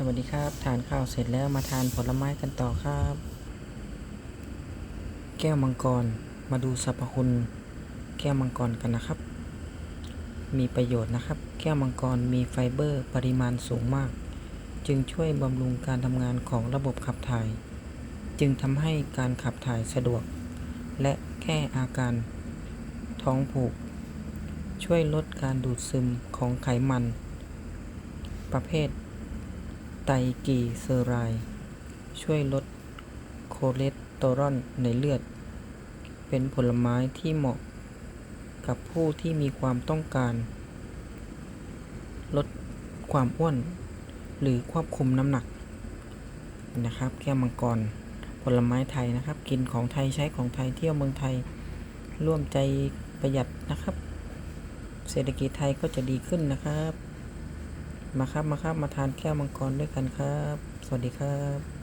สวัสดีครับ ทานข้าวเสร็จแล้วมาทานผลไม้กันต่อครับ แก้วมังกรมาดูสรรพคุณ แก้วมังกรกันนะครับ มีประโยชน์นะครับ แก้วมังกรมีไฟเบอร์ปริมาณสูงมาก จึงช่วยบำรุงการทำงานของระบบขับถ่าย จึงทำให้การขับถ่ายสะดวก และแก้อาการ ท้องผูก ช่วยลดการดูดซึมของไขมัน ประเภท ไตรกลีเซอไรด์ช่วยลดคอเลสเตอรอลในเลือด เป็นผลไม้ที่เหมาะกับผู้ที่มีความต้องการ ลดความอ้วน หรือควบคุมน้ำหนักนะครับ แก้วมังกร ผลไม้ไทยนะครับ กินของไทยใช้ของไทยเที่ยวเมืองไทย ร่วมใจประหยัดนะครับ เศรษฐกิจไทยก็จะดีขึ้นนะครับ มาครับมาครับมาทานแก้วมังกรด้วยกันครับ สวัสดีครับ